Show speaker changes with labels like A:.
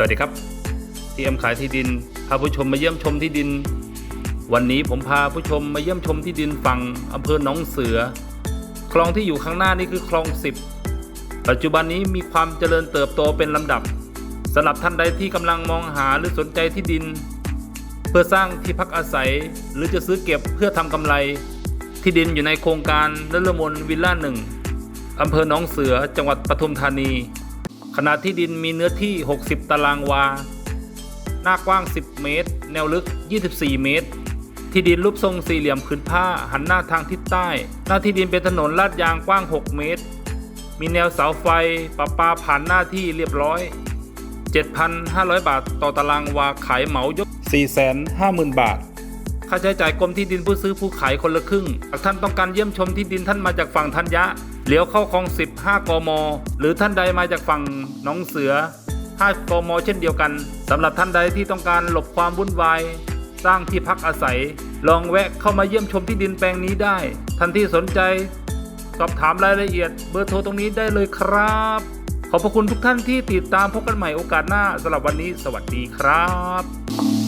A: สวัสดีครับที่เอ็มขายที่ดินพาผู้ชมมาเยี่ยมชมที่ดิน วันนี้ผมพาผู้ชมมาเยี่ยมชมที่ดินฝั่งอำเภอหนองเสือ คลองที่อยู่ข้างหน้านี่คือคลอง 10 ปัจจุบันนี้มีความเจริญเติบโตเป็นลำดับสำหรับท่านใดที่กำลังมองหาหรือสนใจที่ดิน เพื่อสร้างที่พักอาศัยหรือจะซื้อเก็บเพื่อทำกำไร ที่ดินอยู่ในโครงการนลมนวิลล่าหนึ่งอำเภอหนองเสือจังหวัดปทุมธานี ขนาดที่ดินมีเนื้อที่ 60 ตารางวา หน้ากว้าง 10 เมตร แนวลึก 24 เมตร ที่ดินรูปทรงสี่เหลี่ยมผืนผ้าหันหน้าทางทิศใต้ หน้าที่ดินเป็นถนนลาดยางกว้าง 6 เมตร มีแนวเสาไฟประปาผ่านหน้าที่เรียบร้อย 7,500 บาทต่อตารางวาขายเหมายก 450,000 บาท ค่าใช้จ่ายกรมที่ดินผู้ซื้อผู้ขายคนละครึ่ง หากท่านต้องการเยี่ยมชมที่ดินท่านมาจากฝั่งธัญญะ เลี้ยวเข้าคลอง 15 กม หรือท่านใดมาจากฝั่งหนองเสือ 5 กม เช่นเดียวกันสำหรับท่านใดที่ต้องการหลบความวุ่นวาย สร้างที่พักอาศัย ลองแวะเข้ามาเยี่ยมชมที่ดินแปลงนี้ได้ ท่านที่สนใจ สอบถามรายละเอียดเบอร์โทรตรงนี้ได้เลยครับ ขอบพระคุณทุกท่านที่ติดตามพบกันใหม่โอกาสหน้าสำหรับวันนี้ สวัสดีครับ